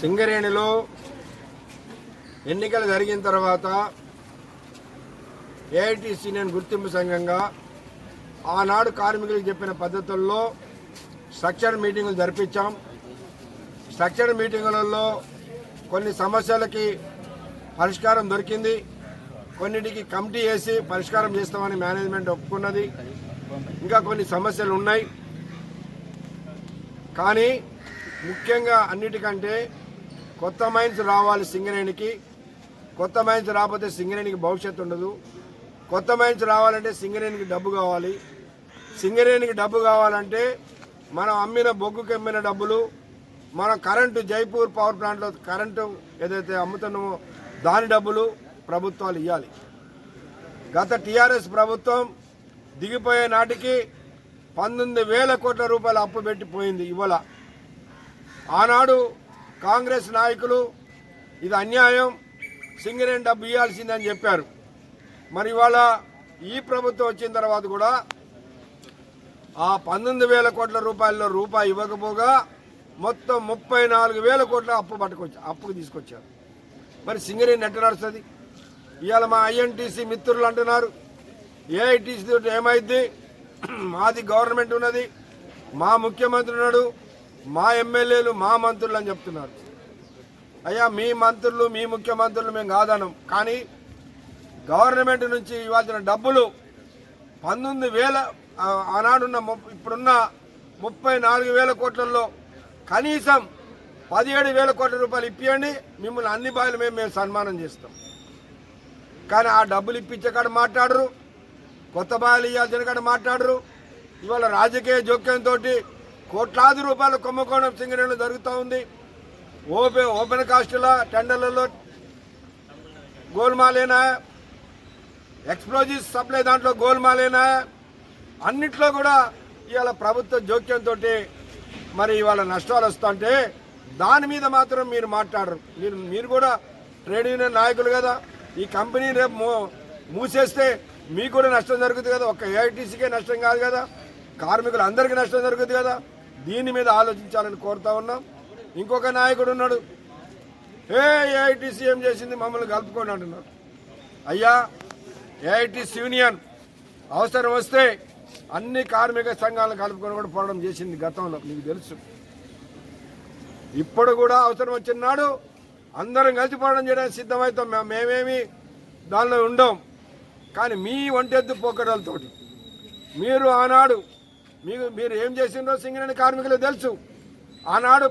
సింగరేణిలో ఎన్నికలు జరిగిన తర్వాత ఏఐటీసీ నేను గుర్తింపు సంఘంగా ఆనాడు కార్మికులకు చెప్పిన పద్ధతుల్లో స్ట్రక్చర్ మీటింగులు జరిపించాం. స్ట్రక్చర్ మీటింగులలో కొన్ని సమస్యలకి పరిష్కారం దొరికింది. కొన్నిటికి కమిటీ వేసి పరిష్కారం చేస్తామని మేనేజ్మెంట్ ఒప్పుకున్నది. ఇంకా కొన్ని సమస్యలు ఉన్నాయి. కానీ ముఖ్యంగా అన్నిటికంటే కొత్త మైన్స్ రావాలి సింగరేణికి కొత్త మైన్స్ రాకపోతే సింగరేణికి భవిష్యత్తు ఉండదు. కొత్త మైన్స్ రావాలంటే సింగరేణికి డబ్బు కావాలి. సింగరేణికి డబ్బు కావాలంటే మనం అమ్మిన బొగ్గుకి అమ్మిన డబ్బులు మనం కరెంటు జైపూర్ పవర్ ప్లాంట్లో కరెంటు ఏదైతే అమ్ముతున్నామో దాని డబ్బులు ప్రభుత్వాలు ఇవ్వాలి గత టీఆర్ఎస్ ప్రభుత్వం దిగిపోయే నాటికి పంతొమ్మిది వేల కోట్ల రూపాయలు అప్పు పెట్టిపోయింది ఇవాళ. ఆనాడు కాంగ్రెస్ నాయకులు ఇది అన్యాయం సింగరేణి డబ్బు ఇవ్వాల్సిందని చెప్పారు. మరి ఇవాళ ఈ ప్రభుత్వం వచ్చిన తర్వాత కూడా ఆ పంతొమ్మిది వేల కోట్ల రూపాయల్లో రూపాయి ఇవ్వకపోగా మొత్తం ముప్పై నాలుగు వేల కోట్ల అప్పు పట్టుకొచ్చి అప్పుకు తీసుకొచ్చారు. మరి సింగరేణి ఎట్ట నడుస్తుంది? ఇవాళ మా ఐఎన్టీసీ మిత్రులు అంటున్నారు ఏఐటీసీ తోటి ఏమైంది మాది గవర్నమెంట్ ఉన్నది. మా ముఖ్యమంత్రి ఉన్నాడు. మా ఎమ్మెల్యేలు మా మంత్రులు అని చెప్తున్నారు. అయ్యా మీ మంత్రులు మీ ముఖ్యమంత్రులు మేము కాదనం. కానీ గవర్నమెంట్ నుంచి ఇవ్వాల్సిన డబ్బులు పంతొమ్మిది వేల ఆనాడున్న ము- ఇప్పుడున్న ముప్పై నాలుగు వేల కోట్లలో కనీసం పదిహేడు వేల కోట్ల రూపాయలు ఇప్పియండి. మిమ్మల్ని అన్ని బాయిలు మేము మేము సన్మానం చేస్తాం. కానీ ఆ డబ్బులు ఇప్పించే కాడ మాట్లాడరు. కొత్త బాయలు ఇవ్వాల్సిన కాడ మాట్లాడరు. ఇవాళ రాజకీయ జోక్యంతో కోట్లాది రూపాయల కుంభకోణం సింగరేణిలో జరుగుతూ ఉంది. ఓపెన్ ఓపెన్ కాస్టుల టెండర్లలో గోల్మాలేనా? ఎక్స్ప్లోజివ్ సప్లై దాంట్లో గోల్మాలేనా? అన్నిట్లో కూడా ఇవాళ ప్రభుత్వ జోక్యంతో మరి ఇవాళ నష్టాలు వస్తుంటే దాని మీద మాత్రం మీరు మాట్లాడరు. మీరు మీరు కూడా ట్రేడ్ యూనియన్ నాయకులు కదా. ఈ కంపెనీ రేపు మూసేస్తే మీకు కూడా నష్టం జరుగుతుంది కదా. ఒక్క ఏఐటీసీకే నష్టం కాదు కదా. కార్మికులు అందరికీ నష్టం జరుగుతుంది కదా. దీని మీద ఆలోచించాలని కోరుతా ఉన్నాం. ఇంకొక నాయకుడు ఉన్నాడు. ఏ ఏఐటీసీ ఏం చేసింది? మమ్మల్ని కలుపుకోండి అంటున్నారు. అయ్యా ఏఐటీసీ యూనియన్ అవసరం వస్తే అన్ని కార్మిక సంఘాలను కలుపుకొని కూడా పోవడం చేసింది గతంలో. మీకు తెలుసు. ఇప్పుడు కూడా అవసరం వచ్చిన నాడు అందరం కలిసి పోవడం చేయడానికి సిద్ధమవుతాం. మేమేమి దానిలో ఉండం. కానీ మీ ఒంటెద్దు పోకడలతోటి. మీరు ఆనాడు మీకు మీరు ఏం చేసిండ్రో సింగరేణి కార్మికులు తెలుసు. ఆనాడు